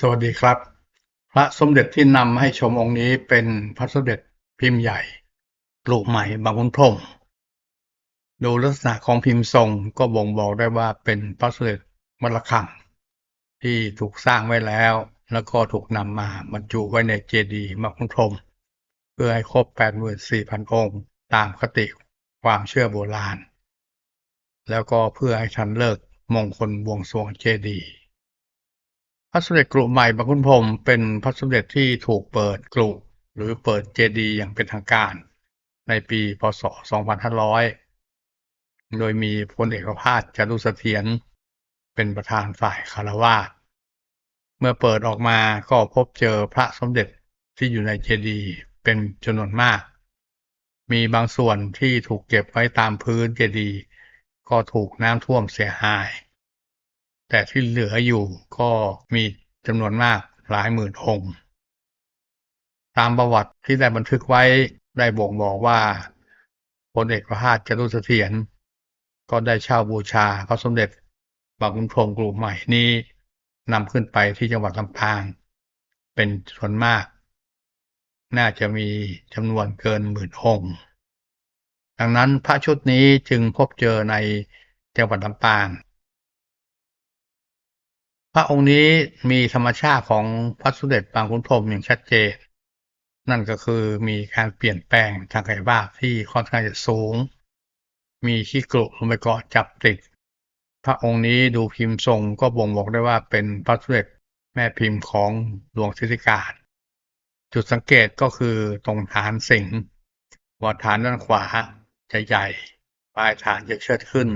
สวัสดีครับ พระสมเด็จที่นำให้ชมองค์นี้เป็นพระสมเด็จพิมพ์ใหญ่ปลูกใหม่บางขุนพรมดูลักษณะของพิมพ์ทรงก็บ่งบอกได้ว่าเป็นพระสมเด็จวัดระฆังที่ถูกสร้างไว้แล้ว แล้วก็ถูกนำมาบรรจุไว้ในเจดีย์บางขุนพรมเพื่อให้ครบ 84,000 องค์ ตามคติความเชื่อโบราณ แล้วก็เพื่อให้ทันเลิกมงคลบวงสรวงเจดีย์ พระสมเด็จกรุใหม่บางขุนพรหมเป็นพระสมเด็จที่ถูกเปิดกรุหรือเปิดเจดีย์อย่างเป็นทางการ ในปีพศ 2500 โดยมีพลเอกภาสจารุเสถียรเป็นประธานฝ่ายคารวาสเมื่อเปิดออกมาก็พบเจอพระสมเด็จที่อยู่ในเจดีย์เป็นจำนวนมาก มีบางส่วนที่ถูกเก็บไว้ตามพื้นเจดีย์ก็ถูกน้ำท่วมเสียหาย แต่ที่เหลืออยู่ก็มีจำนวนมากหลายหมื่นองค์ ตามประวัติที่ได้บันทึกไว้ได้บ่งบอกว่าพลเอกประภาสจารุเสถียรก็ได้เช่าบูชาพระสมเด็จบางขุนพรหมกรุใหม่นี้นำขึ้นไปที่จังหวัดลำปาง เป็นส่วนมาก น่าจะมีจำนวนเกินหมื่นองค์ดังนั้นพระชุดนี้จึงพบเจอในจังหวัดลำปาง ระองค์นี้มีธรรมชาติของพระสมเด็จบางขุนพรมอย่างชัดเจน นั่นก็คือมีการเปลี่ยนแปลงทางกายภาพที่ค่อนข้างจะสูง มีขี้กรุลงไปเกาะจับติด พระองค์นี้ดูพิมพ์ทรงก็บ่งบอกได้ว่าเป็นพระสมเด็จแม่พิมพ์ของหลวงศิริกาศจุดสังเกตก็คือตรงฐานสิงห์ว่าฐานด้านขวาจะใหญ่ ปลายฐานจะเชิดขึ้น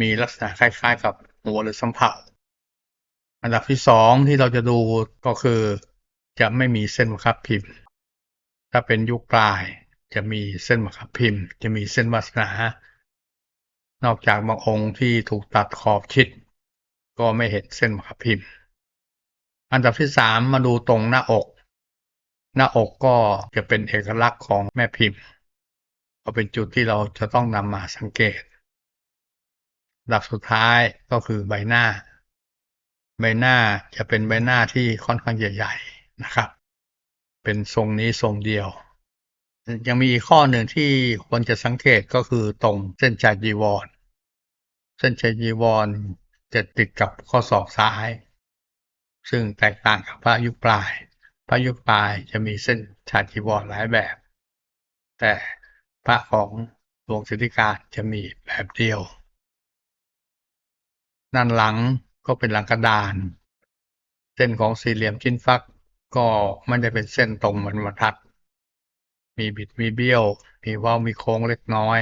มีลักษณะคล้ายๆ กับหัวหรือสำเภา อันดับที่สองที่เราจะดูก็คือจะไม่มีเส้นบังคับพิมพ์ ถ้าเป็นยุคปลายจะมีเส้นบังคับพิมพ์ จะมีเส้นวาสนานอกจากบางองค์ที่ถูกตัดขอบชิด ก็ไม่เห็นเส้นบังคับพิมพ์ อันดับที่สามมาดูตรงหน้าอก หน้าอกก็จะเป็นเอกลักษณ์ของแม่พิมพ์ ก็เป็นจุดที่เราจะต้องนำมาสังเกตอันดับสุดท้ายก็คือใบหน้า ใบหน้าจะเป็นใบหน้าที่ค่อนข้างใหญ่ๆนะครับ เป็นทรงนี้ทรงเดียว ยังมีอีกข้อหนึ่งที่ควรจะสังเกตก็คือตรงเส้นชายจีวร เส้นชายจีวรจะติดกับข้อศอกซ้าย ซึ่งแตกต่างกับพระยุคปลาย พระยุคปลายจะมีเส้นชายจีวรหลายแบบ แต่พระของหลวงสิทธิการจะมีแบบเดียวด้านหลัง ก็เป็นหลังกระดาน เส้นของสี่เหลี่ยมชิ้นฟัก ก็ไม่ได้เป็นเส้นตรงเหมือนบรรทัด มีบิดมีเบี้ยว มีเว้ามีโค้งเล็กน้อย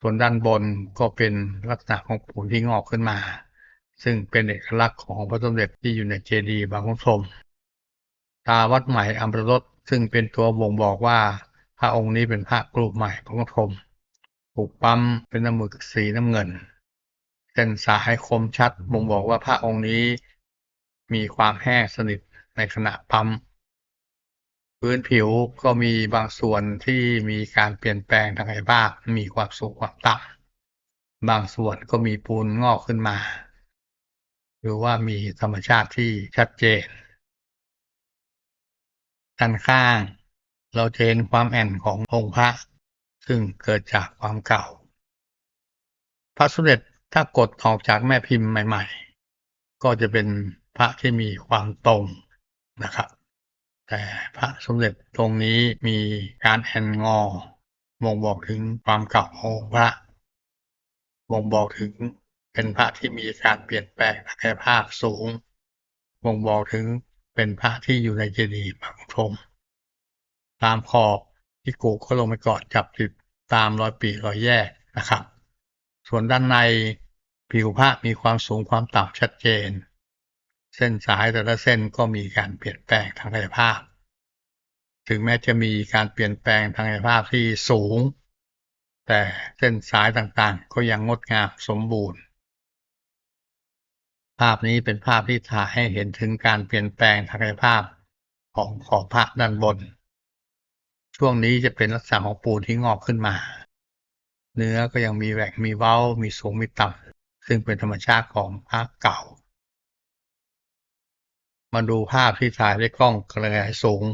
ส่วนด้านบนก็เป็นลักษณะของปูนที่งอกขึ้นมา ซึ่งเป็นเอกลักษณ์ของพระสมเด็จที่อยู่ในเจดีย์บางขุนพรมตาวัดใหม่อัมพรสซึ่งเป็นตัวบ่งบอกว่าพระองค์นี้เป็นพระกรุใหม่บางขุนพรหมถูกปั๊มเป็นน้ำหมึกสีน้ำเงิน เส้นสายคมชัดบ่งบอกว่าพระองค์นี้มีความแห้งสนิทในขณะปั๊มพื้นผิวก็มีบางส่วนที่มีการเปลี่ยนแปลงทางกายภาพมีความสูงความต่ำบางส่วนก็มีปูนงอกขึ้นมา หรือว่ามีธรรมชาติที่ชัดเจนด้านข้าง เราจะเห็นความแอ่นขององค์พระ ซึ่งเกิดจากความเก่า พระสมเด็จ ถ้ากดออกจากแม่พิมพ์ใหม่ ๆ ก็จะเป็นพระที่มีความตรงนะครับ แต่พระสมเด็จตรงนี้มีการแอนงอบ่งบอกถึงความเก่าของพระบ่งบอกถึงเป็นพระที่มีการเปลี่ยนแปลงทางกายภาพสูงบ่งบอกถึงเป็นพระที่อยู่ในเจดีย์บางพรมตามขอบที่กูก็ลงไปเกาะจับติดตามรอยปีรอยแยกนะครับ ส่วนด้านใน ผิวพระมีความสูงความต่ำชัดเจน เส้นสายแต่ละเส้นก็มีการเปลี่ยนแปลงทางกายภาพ ถึงแม้จะมีการเปลี่ยนแปลงทางกายภาพที่สูง แต่เส้นสายต่างๆ ก็ยังงดงามสมบูรณ์ ภาพนี้เป็นภาพที่ถ่ายให้เห็นถึงการเปลี่ยนแปลงทางกายภาพของขอบพระด้านบน ช่วงนี้จะเป็นลักษณะของปูนที่งอกขึ้นมา เนื้อก็ยังมีแหว่งมีเว้ามีสูงมีต่ำ ซึ่งเป็นธรรมชาติของพระเก่า มาดูภาพที่ถ่ายด้วยกล้องกระจายสูง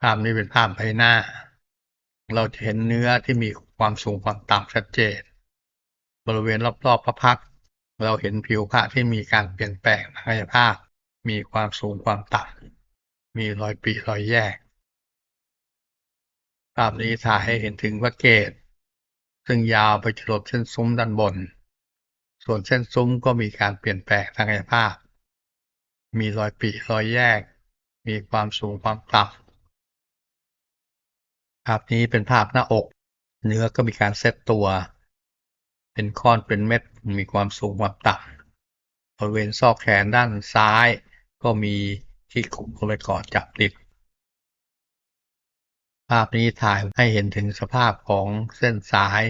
ภาพนี้เป็นภาพใบหน้า เราจะเห็นเนื้อที่มีความสูงความต่ำชัดเจน บริเวณรอบๆพระพักเราเห็นผิวพระที่มีการเปลี่ยนแปลงทางกายภาพ มีความสูงความต่ำมีรอยปริรอยแยก ภาพนี้ถ่ายให้เห็นถึงพระเกศซึ่งยาวไปจรดเส้นซุ้มด้านบน ส่วนเส้นซุ้มก็มีการเปลี่ยนแปลงทางกายภาพ มีรอยปริรอยแยก มีความสูงความต่ำภาพนี้เป็นภาพหน้าอก เนื้อก็มีการเซตตัว เป็นก้อนเป็นเม็ด มีความสูงความต่ำบริเวณซอกแขนด้านซ้าย ก็มีที่กลุ่มโคเลกอดจับติด ภาพนี้ถ่ายให้เห็นถึงสภาพของเส้นสาย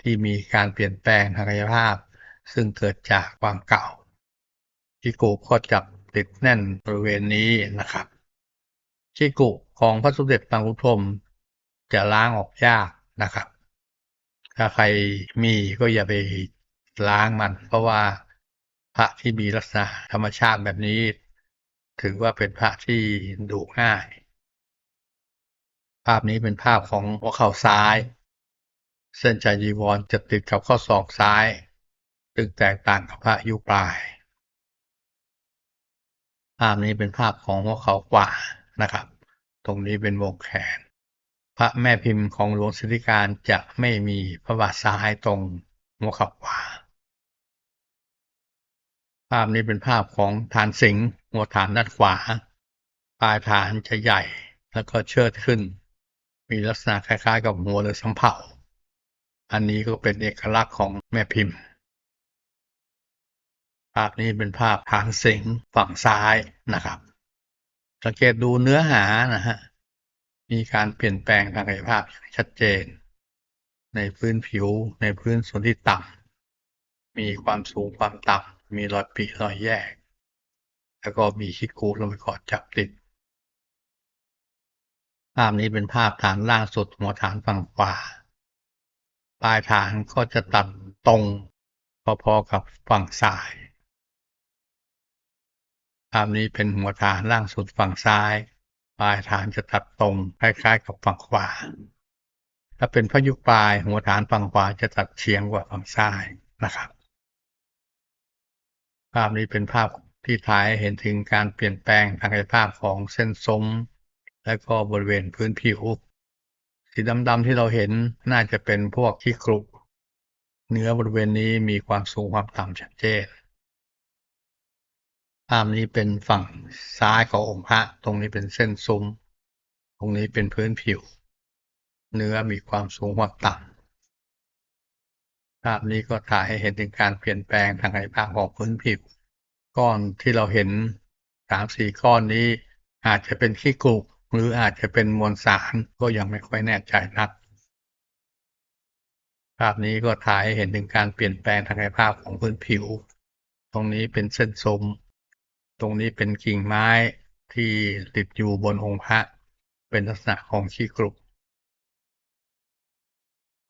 ที่มีการเปลี่ยนแปลงทางกายภาพ ซึ่งเกิดจากความเก่าที่กุก็จับติดแน่นบริเวณนี้นะครับที่กุของพระสมเด็จบางขุนพรหมจะล้างออกยากนะครับ ถ้าใครมีก็อย่าไปล้างมัน เพราะว่าพระที่มีลักษณะธรรมชาติแบบนี้ ถือว่าเป็นพระที่ดูง่าย ภาพนี้เป็นภาพของหัวเข่าซ้าย เส้นใจจีวรจะติดกับข้อศอกซ้าย ซึ่งแตกต่างกับพระยุปลาย ภาพนี้เป็นภาพของหัวเขาขวานะครับ ตรงนี้เป็นวงแขน พระแม่พิมพ์ของหลวงสิทธิการจะไม่มีพระบาทซ้ายตรงหัวเขาขวา ภาพนี้เป็นภาพของฐานสิงห์หัวฐานด้านขวา ปลายฐานจะใหญ่แล้วก็เชิดขึ้น มีลักษณะคล้ายๆ กับหัวเรือสำเภาอันนี้ก็เป็นเอกลักษณ์ของแม่พิมพ์าพนี้เป็นภาพฐานสิงห์ฝั่งซ้ายนะครับ สังเกตดูเนื้อหานะฮะมีการเปลี่ยนแปลงทางกายภาพอย่างชัดเจน ในพื้นผิวในพื้นส่วนที่ต่ำมีความสูงความต่ำมีรอยปริรอยแยก แล้วก็มีขี้กูลงไปกอดจับติด ภาพนี้เป็นภาพฐานล่างสุดหัวฐานฝั่งขวาปลายฐานก็จะตัดตรงพอๆกับฝั่งซ้าย ภาพนี้เป็นหัวฐานล่างสุดฝั่งซ้าย ปลายฐานจะตัดตรงคล้ายๆกับฝั่งขวา ถ้าเป็นพยุปลายหัวฐานฝั่งขวาจะตัดเฉียงกว่าฝั่งซ้ายนะครับ ภาพนี้เป็นภาพที่ถ่ายเห็นถึงการเปลี่ยนแปลงทางกายภาพของเส้นซุ้มและก็บริเวณพื้นผิว สีดำๆที่เราเห็นน่าจะเป็นพวกขี้กรุเนื้อบริเวณนี้มีความสูงความต่ำชัดเจน ภาพนี้เป็นฝั่งซ้ายขององค์พระ ตรงนี้เป็นเส้นซุ้ม ตรงนี้เป็นพื้นผิว เนื้อมีความสูงความต่ำภาพนี้ก็ถ่ายให้เห็นถึงการเปลี่ยนแปลงทางกายภาพของพื้นผิว ก้อนที่เราเห็นสามสี่ก้อนนี้ อาจจะเป็นขี้กรุหรืออาจจะเป็นมวลสารก็ยังไม่ค่อยแน่ใจนัก ภาพนี้ก็ถ่ายให้เห็นถึงการเปลี่ยนแปลงทางกายภาพของพื้นผิว ตรงนี้เป็นเส้นสม ตรงนี้เป็นกิ่งไม้ที่ติดอยู่บนองค์พระ เป็นลักษณะของขี้กรุ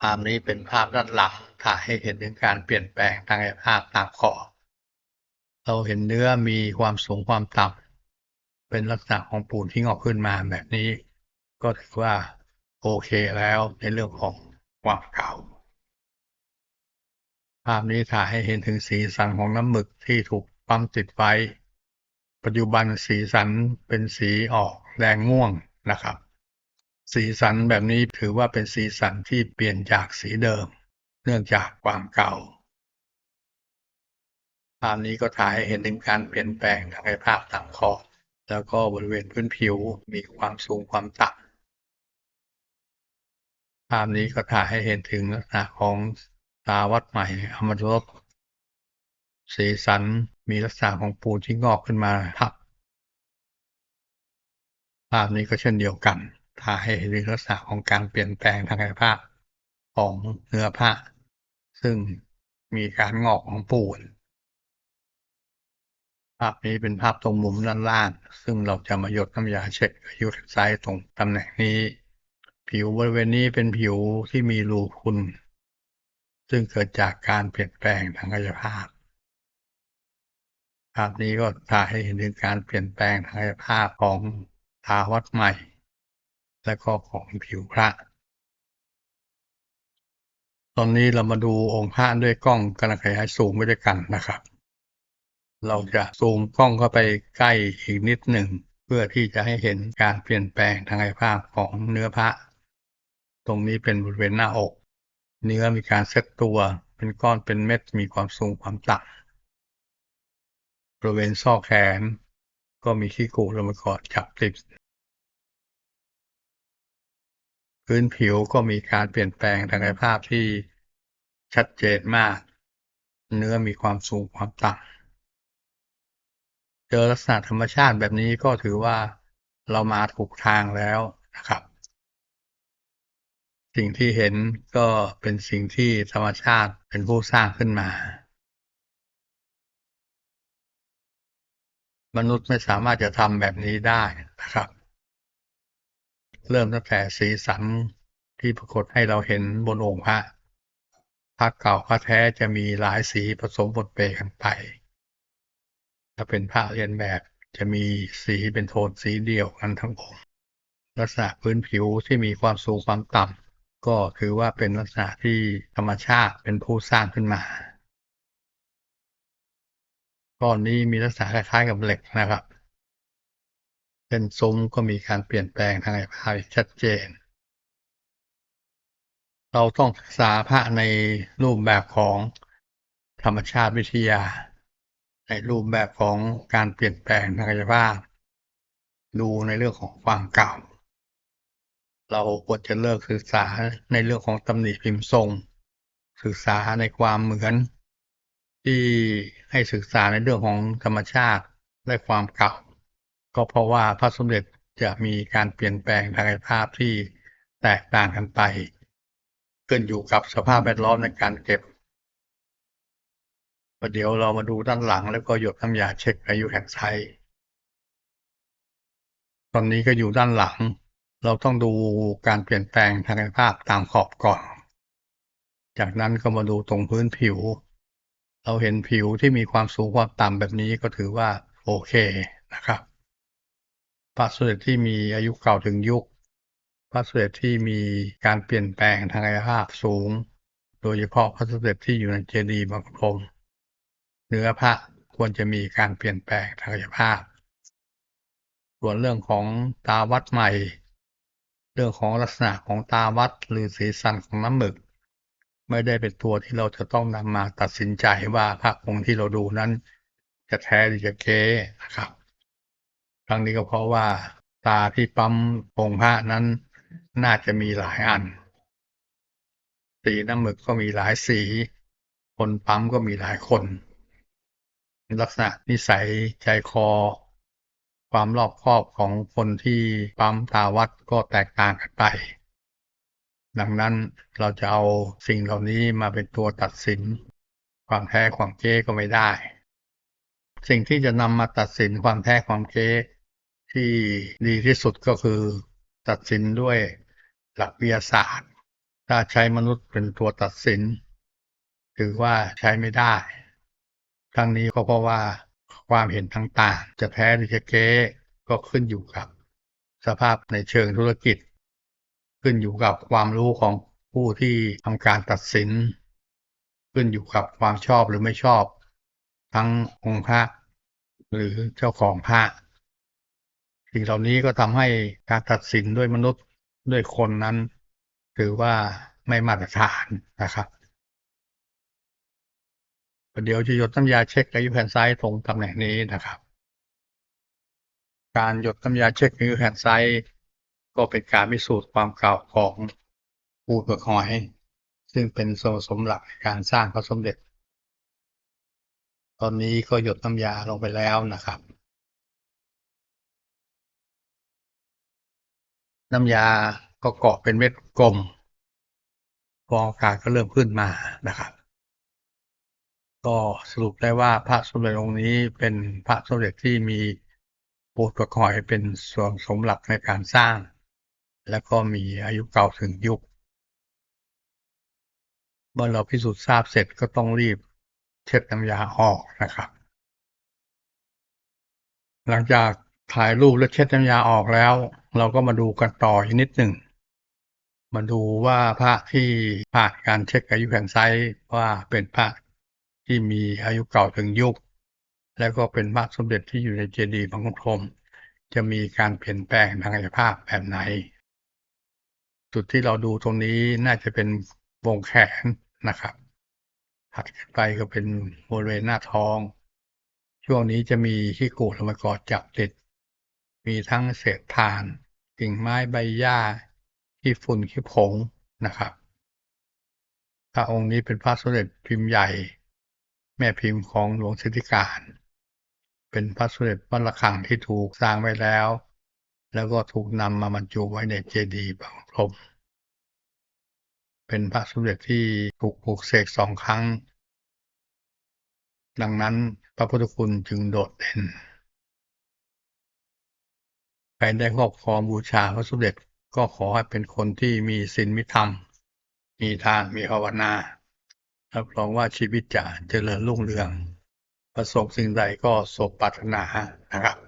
ภาพนี้เป็นภาพด้านหลังถ่ายให้เห็นถึงการเปลี่ยนแปลงทางกายภาพตามขอ เราเห็นเนื้อมีความสูงความต่ำเป็นลักษณะของปูนที่งอกขึ้นมาแบบนี้ ก็ถือว่าโอเคแล้วในเรื่องของความเก่า ภาพนี้ถ่ายให้เห็นถึงสีสันของน้ำหมึกที่ถูกปั๊มติดไว้ ปัจจุบันสีสันเป็นสีออกแดงม่วงนะครับ สีสันแบบนี้ถือว่าเป็นสีสันที่เปลี่ยนจากสีเดิม เนื่องจากความเก่าภาพนี้ก็ถ่ายให้เห็นถึงการเปลี่ยนแปลงทางกายภาพต่ามขอบแล้วก็บริเวณพื้นผิวมีความสูงความต่ำภาพนี้ก็ถ่ายให้เห็นถึงลักษณะของตาวัดใหม่อมรรบ สีสันมีลักษณะของปูนที่งอกขึ้นมาทับภาพนี้ก็เช่นเดียวกันถ่ายให้เห็นถึงลักษณะของการเปลี่ยนแปลงทางกายภาพของเนื้อผ้า ซึ่งมีการงอกของปูน ภาพนี้เป็นภาพตรงมุมด้านล่าง ซึ่งเราจะมาหยดน้ำยาเช็ดยูทไซต์ตรงตำแหน่งนี้ ผิวบริเวณนี้เป็นผิวที่มีรูพุนซึ่งเกิดจากการเปลี่ยนแปลงทางกายภาพ ภาพนี้ก็ถ่ายให้เห็นถึงการเปลี่ยนแปลงทางกายภาพของตาวัดใหม่ และก็ของผิวพระ ตอนนี้เรามาดูองค์พระด้วยกล้องกำลังขยายสูงไปด้วยกันนะครับ เราจะซูมกล้องเข้าไปใกล้อีกนิดหนึ่งเพื่อที่จะให้เห็นการเปลี่ยนแปลงทางกายภาพของเนื้อพระ ตรงนี้เป็นบริเวณหน้าอก เนื้อมีการเซตตัว เป็นก้อนเป็นเม็ดมีความสูงความต่ำ บริเวณซอกแขน ก็มีขี้กูลงมาเกาะจับติดพื้นผิวก็มีการเปลี่ยนแปลงทางกายภาพที่ชัดเจนมาก เนื้อมีความสูงความต่ำเจอลักษณะธรรมชาติแบบนี้ก็ถือว่าเรามาถูกทางแล้วนะครับ สิ่งที่เห็นก็เป็นสิ่งที่ธรรมชาติเป็นผู้สร้างขึ้นมา มนุษย์ไม่สามารถจะทำแบบนี้ได้นะครับ เริ่มตั้งแต่สีสันที่ปรากฏให้เราเห็นบนองค์พระพระเก่าพระแท้จะมีหลายสีผสมบทเปกันไป ถ้าเป็นพระเรียนแบบจะมีสีเป็นโทนสีเดียวกันทั้งองค์ ลักษณะพื้นผิวที่มีความสูงความต่ำก็ถือว่าเป็นลักษณะที่ธรรมชาติเป็นผู้สร้างขึ้นมา ก้อนนี้มีลักษณะคล้ายๆกับเหล็กนะครับเป็นซุ้มก็มีการเปลี่ยนแปลงทางกายภาพชัดเจน เราต้องศึกษาพระในรูปแบบของธรรมชาติวิทยา ในรูปแบบของการเปลี่ยนแปลงทางกายภาพ ดูในเรื่องของความเก่า เราควรจะเลิกศึกษาในเรื่องของตำหนิพิมพ์ทรง ศึกษาในความเหมือน ที่ให้ศึกษาในเรื่องของธรรมชาติและความเก่า ก็เพราะว่าพระสมเด็จจะมีการเปลี่ยนแปลงทางกายภาพที่แตกต่างกันไปขึ้นอยู่กับสภาพแวดล้อมในการเก็บประเดี๋ยวเรามาดูด้านหลังแล้วก็หยดน้ำยาเช็คอายุแห่งไซตอนนี้ก็อยู่ด้านหลัง เราต้องดูการเปลี่ยนแปลงทางกายภาพตามขอบก่อน จากนั้นก็มาดูตรงพื้นผิว เราเห็นผิวที่มีความสูงความต่ำแบบนี้ก็ถือว่าโอเคนะครับพระสมเด็จที่มีอายุเก่าถึงยุค พระสมเด็จที่มีการเปลี่ยนแปลงทางกายภาพสูง โดยเฉพาะพระสมเด็จที่อยู่ในเจดีย์บางพรมเนื้อพระควรจะมีการเปลี่ยนแปลงทางกายภาพ ส่วนเรื่องของตาวัดใหม่ เรื่องของลักษณะของตาวัดหรือสีสันของน้ำหมึก ไม่ได้เป็นตัวที่เราจะต้องนำมาตัดสินใจว่าพระองค์ที่เราดูนั้น จะแท้หรือจะเก๊นะครับครั้งนี้ก็เพราะว่าตาที่ปั๊มองค์พระนั้นน่าจะมีหลายอัน สีน้ำหมึกก็มีหลายสี คนปั๊มก็มีหลายคน ลักษณะนิสัยใจคอ ความรอบคอบของคนที่ปั๊มตาวัดก็แตกต่างกันไป ดังนั้นเราจะเอาสิ่งเหล่านี้มาเป็นตัวตัดสิน ความแท้ความเก๊ก็ไม่ได้ สิ่งที่จะนำมาตัดสินความแท้ความเก๊ที่ดีที่สุดก็คือตัดสินด้วยหลักวิทยาศาสตร์ ถ้าใช้มนุษย์เป็นตัวตัดสิน ถือว่าใช้ไม่ได้ทั้งนี้ก็เพราะว่าความเห็นต่างๆจะแท้หรือจะเก๊ก็ขึ้นอยู่กับ สภาพในเชิงธุรกิจ ขึ้นอยู่กับความรู้ของผู้ที่ทำการตัดสิน ขึ้นอยู่กับความชอบหรือไม่ชอบ ทั้งองค์พระหรือเจ้าของพระสิ่งเหล่านี้ก็ทำให้การตัดสินด้วยมนุษย์ด้วยคนนั้น ถือว่าไม่มาตรฐานนะครับเดี๋ยวจะหยดน้ำยาเช็คอายุแผ่นซ้ายตรงตำแหน่งนี้นะครับ การหยดน้ำยาเช็คอายุแผ่นซ้าย ก็เป็นการพิสูจน์ความเก่าของปูเปลือกหอย ซึ่งเป็นส่วนผสมหลักในการสร้างพระสมเด็จ ตอนนี้ก็หยดน้ำยาลงไปแล้วนะครับ น้ำยาก็เกาะเป็นเม็ดกลมฟองอากาศก็เริ่มขึ้นมานะครับ ก็สรุปได้ว่าพระสมเด็จองค์นี้เป็นพระสมเด็จที่มีปูตะคอยเป็นส่วนสมหลักในการสร้าง และก็มีอายุเก่าถึงยุค เมื่อเราพิสูจน์ทราบเสร็จก็ต้องรีบเช็ดน้ำยาออกนะครับ หลังจากถ่ายรูปและเช็ดน้ำยาออกแล้ว เราก็มาดูกันต่ออีกนิดหนึ่งมาดูว่าพระที่ผ่านการเช็คอายุแผ่นไซส์ว่าเป็นพระที่มีอายุเก่าถึงยุค แล้วก็เป็นพระสมเด็จที่อยู่ในเจดีย์บางขุนพรมจะมีการเปลี่ยนแปลงทางกายภาพแบบไหน จุดที่เราดูตรงนี้น่าจะเป็นวงแขนนะครับถัดไปก็เป็นบริเวณหน้าท้อง ช่วงนี้จะมีขี้กูดลงมากอดจับติด มีทั้งเศษถ่าน กิ่งไม้ใบหญ้าขี้ฝุ่นขี้ผงนะครับพระองค์นี้เป็นพระสมเด็จพิมพ์ใหญ่ แม่พิมพ์ของหลวงสิทธิการ เป็นพระสมเด็จวัดระฆังที่ถูกสร้างไว้แล้ว แล้วก็ถูกนำมาบรรจุไว้ในเจดีย์บางพรมเป็นพระสมเด็จที่ถูกปลูกเสกสองครั้ง ดังนั้นพระพุทธคุณจึงโดดเด่น ใครได้ครอบครองบูชาพระสมเด็จก็ขอให้เป็นคนที่มีศีลมิธรรม มีทานมีภาวนารับรองว่าชีวิตจะเจริญรุ่งเรือง ประสบสิ่งใดก็สมปรารถนานะครับ